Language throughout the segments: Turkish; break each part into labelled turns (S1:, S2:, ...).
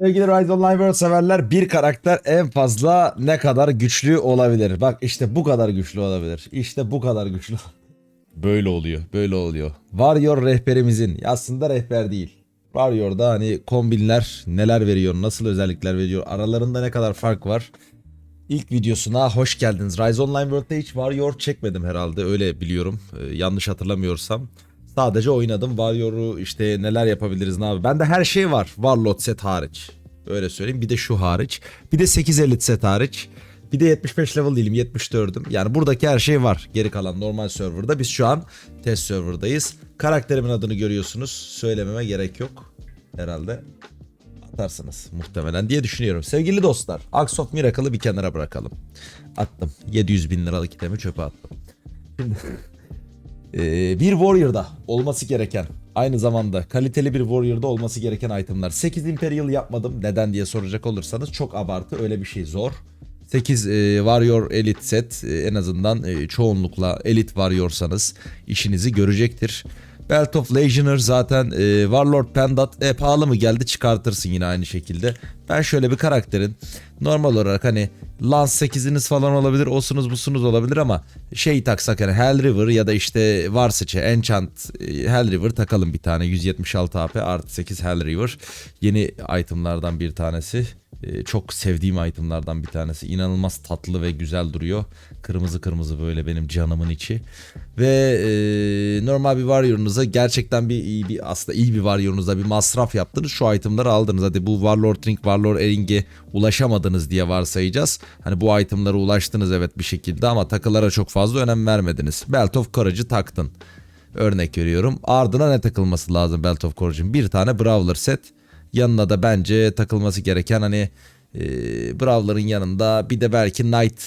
S1: Sevgili Rise Online World severler bir karakter en fazla ne kadar güçlü olabilir? Bak işte bu kadar güçlü olabilir. İşte bu kadar güçlü. Böyle oluyor. Böyle oluyor. Warrior rehberimizin aslında rehber değil. Warrior'da hani kombinler neler veriyor, nasıl özellikler veriyor, aralarında ne kadar fark var. İlk videosuna hoş geldiniz. Rise Online World'de hiç Warrior çekmedim herhalde öyle biliyorum. Ee, yanlış hatırlamıyorsam. Sadece oynadım. Warrior'u işte neler yapabiliriz ne abi. Bende her şey var. Warlord set hariç. Öyle söyleyeyim. Bir de şu hariç. Bir de 8 elit set hariç. Bir de 75 level değilim 74'üm. Yani buradaki her şey var. Geri kalan normal serverda. Biz şu an test serverdayız. Karakterimin adını görüyorsunuz. Söylememe gerek yok. Herhalde atarsınız muhtemelen diye düşünüyorum. Sevgili dostlar, Axe of Miracle'ı bir kenara bırakalım. Attım. 700 bin liralık itemi çöpe attım. Şimdi ee, bir Warrior'da olması gereken aynı zamanda kaliteli bir Warrior'da olması gereken itemlar. 8 Imperial yapmadım. Neden diye soracak olursanız çok abartı öyle bir şey zor. 8 e, Warrior Elite set e, en azından e, çoğunlukla Elite Warrior'sanız işinizi görecektir. Belt of Legionnaire zaten e, Warlord Pendat e, pahalı mı geldi çıkartırsın yine aynı şekilde. Ben şöyle bir karakterin normal olarak hani Lance 8'iniz falan olabilir olsunuz busunuz olabilir ama şey taksak hani Hell River ya da işte Varsaç'e Enchant e, Hell River takalım bir tane 176 AP artı 8 Hell River yeni itemlardan bir tanesi. Ee, çok sevdiğim itemlardan bir tanesi. İnanılmaz tatlı ve güzel duruyor. Kırmızı kırmızı böyle benim canımın içi. Ve e, normal bir warrior'unuza gerçekten bir iyi bir aslında iyi bir warrior'unuza bir masraf yaptınız. Şu itemları aldınız. Hadi bu Warlord Ring, Warlord Ering'e ulaşamadınız diye varsayacağız. Hani bu itemlara ulaştınız evet bir şekilde ama takılara çok fazla önem vermediniz. Belt of Courage'ı taktın. Örnek veriyorum. Ardına ne takılması lazım Belt of Courage'ın? Bir tane Brawler set. Yanına da bence takılması gereken hani e, Brawler'ın yanında bir de belki Knight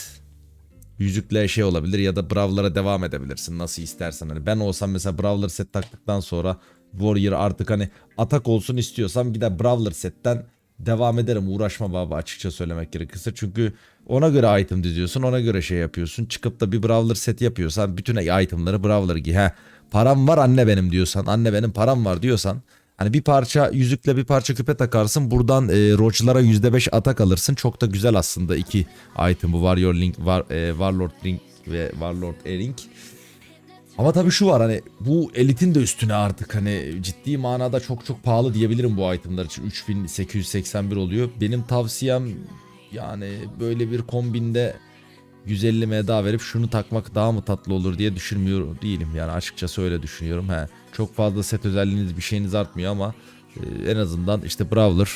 S1: yüzükle şey olabilir ya da Brawler'a devam edebilirsin nasıl istersen. Hani ben olsam mesela Brawler set taktıktan sonra Warrior artık hani atak olsun istiyorsam gider Brawler setten devam ederim uğraşma baba açıkça söylemek gerekirse. Çünkü ona göre item diziyorsun ona göre şey yapıyorsun. Çıkıp da bir Brawler set yapıyorsan bütün itemları Brawler giy. He, param var anne benim diyorsan anne benim param var diyorsan Hani bir parça yüzükle bir parça küpe takarsın. Buradan e, roachlara %5 atak alırsın. Çok da güzel aslında iki item bu Warrior Link, War, e, Warlord Link ve Warlord Ering. Ama tabii şu var hani bu elitin de üstüne artık hani ciddi manada çok çok pahalı diyebilirim bu itemler için. 3881 oluyor. Benim tavsiyem yani böyle bir kombinde 150 meda verip şunu takmak daha mı tatlı olur diye düşünmüyor değilim. Yani açıkçası öyle düşünüyorum. He, çok fazla set özelliğiniz bir şeyiniz artmıyor ama e, en azından işte Brawler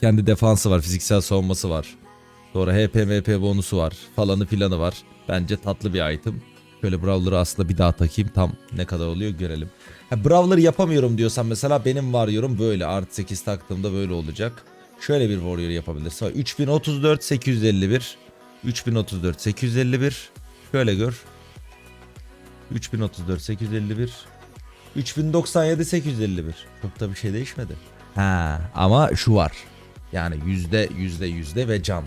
S1: kendi defansı var, fiziksel savunması var. Sonra HP MP bonusu var. Falanı filanı var. Bence tatlı bir item. Şöyle Brawler'ı aslında bir daha takayım. Tam ne kadar oluyor görelim. Ha, Brawler yapamıyorum diyorsan mesela benim var yorum böyle. Artı 8 taktığımda böyle olacak. Şöyle bir Warrior yapabilirsin. 3034 851 3034 851 şöyle gör 3034 851 3097 851 çok da bir şey değişmedi. Ha ama şu var. Yani yüzde yüzde yüzde ve can.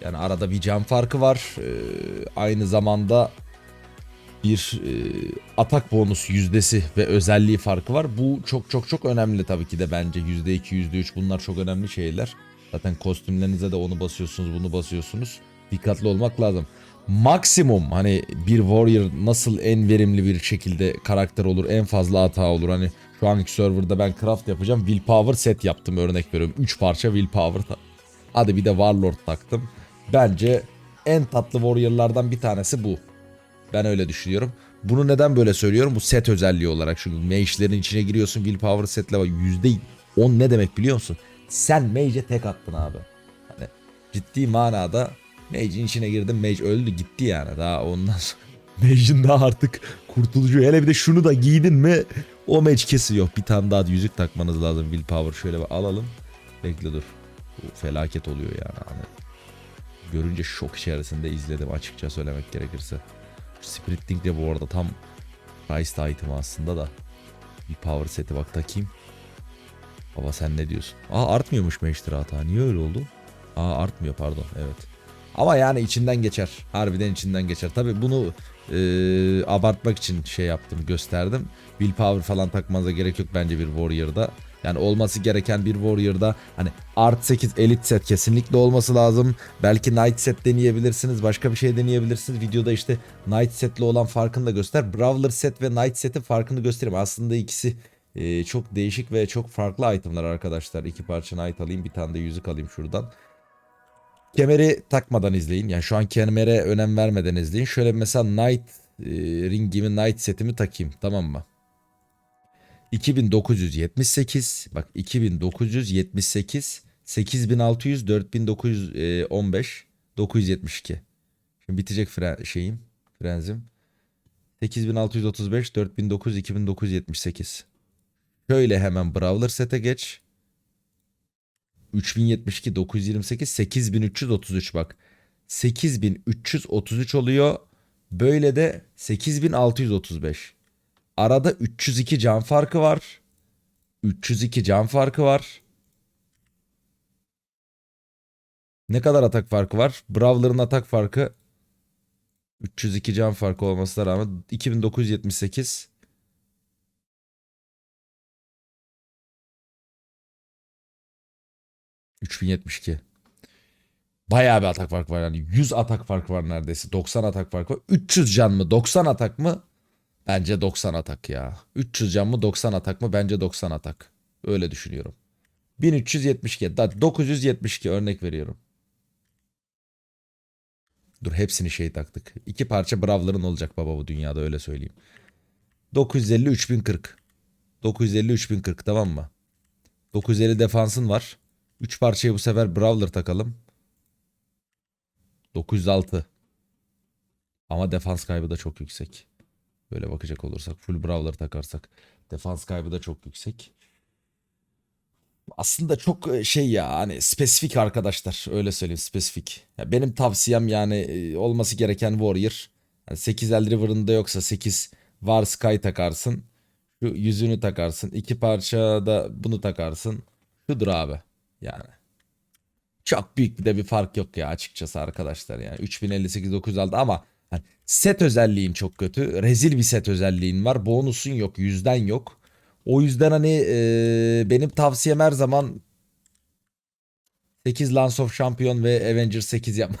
S1: Yani arada bir can farkı var. Ee, aynı zamanda bir e, atak bonus yüzdesi ve özelliği farkı var. Bu çok çok çok önemli tabii ki de bence. Yüzde iki, yüzde üç bunlar çok önemli şeyler. Zaten kostümlerinize de onu basıyorsunuz, bunu basıyorsunuz dikkatli olmak lazım. Maksimum hani bir warrior nasıl en verimli bir şekilde karakter olur en fazla hata olur? Hani şu anki serverda ben craft yapacağım willpower set yaptım örnek veriyorum. 3 parça willpower hadi bir de warlord taktım. Bence en tatlı warriorlardan bir tanesi bu. Ben öyle düşünüyorum. Bunu neden böyle söylüyorum? Bu set özelliği olarak. Çünkü mage'lerin içine giriyorsun willpower setle var %10 ne demek biliyor musun? Sen mage'e tek attın abi. Hani ciddi manada Mage'in içine girdim. Mage öldü gitti yani. Daha ondan sonra Mage'in daha artık kurtuluşu. Hele bir de şunu da giydin mi o Mage kesiyor. Bir tane daha yüzük takmanız lazım. Willpower şöyle bir alalım. Bekle dur. Bu felaket oluyor yani. Hani görünce şok içerisinde izledim açıkça söylemek gerekirse. Spirit Link de bu arada tam Price item aslında da. Bir power seti bak takayım. Baba sen ne diyorsun? Aa artmıyormuş Mage'dir hata. Niye öyle oldu? Aa artmıyor pardon evet. Ama yani içinden geçer. Harbiden içinden geçer. Tabi bunu e, abartmak için şey yaptım gösterdim. Willpower falan takmanıza gerek yok bence bir Warrior'da. Yani olması gereken bir Warrior'da hani Art 8 Elite set kesinlikle olması lazım. Belki Night set deneyebilirsiniz. Başka bir şey deneyebilirsiniz. Videoda işte Night setle olan farkını da göster. Brawler set ve Night setin farkını göstereyim. Aslında ikisi e, çok değişik ve çok farklı itemlar arkadaşlar. İki parça Night alayım bir tane de yüzük alayım şuradan. Kemeri takmadan izleyin. Yani şu an kemere önem vermeden izleyin. Şöyle mesela Night e, ringimi Night setimi takayım tamam mı? 2978 bak 2978 8600 4915 972 Şimdi bitecek fre şeyim frenzim 8635 4900 2978 Şöyle hemen Brawler sete geç 3072 928 8333 bak 8333 oluyor böyle de 8635 Arada 302 can farkı var. 302 can farkı var. Ne kadar atak farkı var? Brawler'ın atak farkı 302 can farkı olmasına rağmen 2978 3072 Bayağı bir atak farkı var yani 100 atak farkı var neredeyse 90 atak farkı var 300 can mı 90 atak mı Bence 90 atak ya. 300 can mı 90 atak mı? Bence 90 atak. Öyle düşünüyorum. 1372. Da 972 örnek veriyorum. Dur hepsini şey taktık. İki parça Brawler'ın olacak baba bu dünyada öyle söyleyeyim. 950 3040. 950 3040 tamam mı? 950 defansın var. 3 parçaya bu sefer Brawler takalım. 906. Ama defans kaybı da çok yüksek. Böyle bakacak olursak full brawler takarsak defans kaybı da çok yüksek. Aslında çok e, şey ya hani spesifik arkadaşlar öyle söyleyeyim spesifik. Ya benim tavsiyem yani e, olması gereken warrior. Yani 8 Eldriver'ın da yoksa 8 var sky takarsın. Şu yüzünü takarsın. iki parça da bunu takarsın. Şudur abi yani. Çok büyük bir de bir fark yok ya açıkçası arkadaşlar yani. 3058 906 ama Hani set özelliğin çok kötü. Rezil bir set özelliğin var. Bonusun yok. Yüzden yok. O yüzden hani e, benim tavsiyem her zaman 8 Lance of Champion ve Avengers 8 yapma.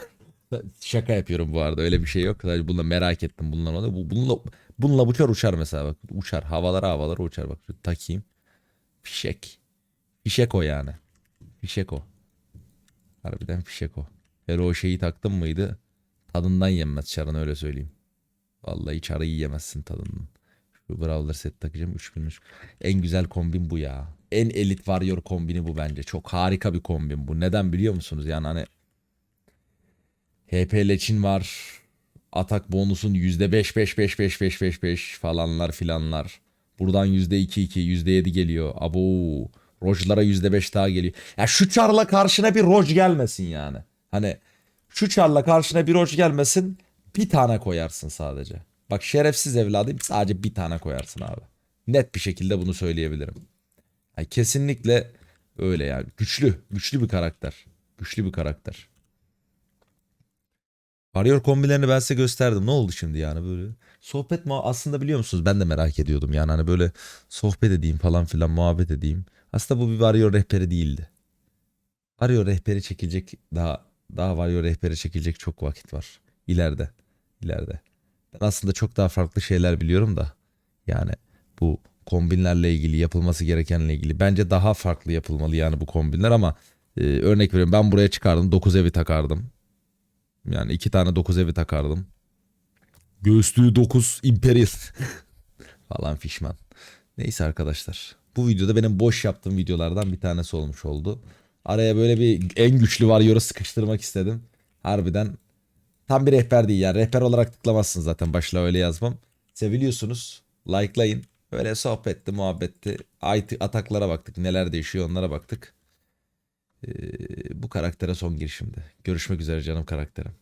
S1: Şaka yapıyorum bu arada öyle bir şey yok. Sadece bununla merak ettim bununla onu. Bu, bununla, bununla uçar uçar mesela bak. Uçar havalara havalara uçar bak. Takayım. Fişek. Fişek o yani. Fişek o. Harbiden fişek o. Hele o şeyi taktım mıydı? Tadından yenmez çarın öyle söyleyeyim. Vallahi çarı yiyemezsin tadından. Şu Brawler set takacağım 3000 En güzel kombin bu ya. En elit warrior kombini bu bence. Çok harika bir kombin bu. Neden biliyor musunuz? Yani hani HP leçin var. Atak bonusun %5 5 5 5 5 5 5 5 falanlar filanlar. Buradan %2 2 %7 geliyor. Abo. Rojlara %5 daha geliyor. Ya şu çarla karşına bir roj gelmesin yani. Hani şu çarla karşına bir hoş gelmesin bir tane koyarsın sadece. Bak şerefsiz evladım sadece bir tane koyarsın abi. Net bir şekilde bunu söyleyebilirim. Yani kesinlikle öyle yani. Güçlü. Güçlü bir karakter. Güçlü bir karakter. Warrior kombilerini ben size gösterdim. Ne oldu şimdi yani böyle? Sohbet mi aslında biliyor musunuz? Ben de merak ediyordum yani hani böyle sohbet edeyim falan filan muhabbet edeyim. Aslında bu bir Warrior rehberi değildi. Warrior rehberi çekilecek daha daha Vario rehberi çekilecek çok vakit var. İleride. İleride. Ben aslında çok daha farklı şeyler biliyorum da. Yani bu kombinlerle ilgili yapılması gerekenle ilgili. Bence daha farklı yapılmalı yani bu kombinler ama e, örnek veriyorum ben buraya çıkardım 9 evi takardım. Yani iki tane 9 evi takardım. Göğüslüğü 9 Imperial falan fişman. Neyse arkadaşlar. Bu videoda benim boş yaptığım videolardan bir tanesi olmuş oldu. Araya böyle bir en güçlü Warrior'ı sıkıştırmak istedim. Harbiden tam bir rehber değil yani. Rehber olarak tıklamazsın zaten. Başla öyle yazmam. Seviliyorsunuz. Likelayın. Böyle sohbetti, muhabbetti. Ataklara baktık. Neler değişiyor onlara baktık. Ee, bu karaktere son girişimdi. Görüşmek üzere canım karakterim.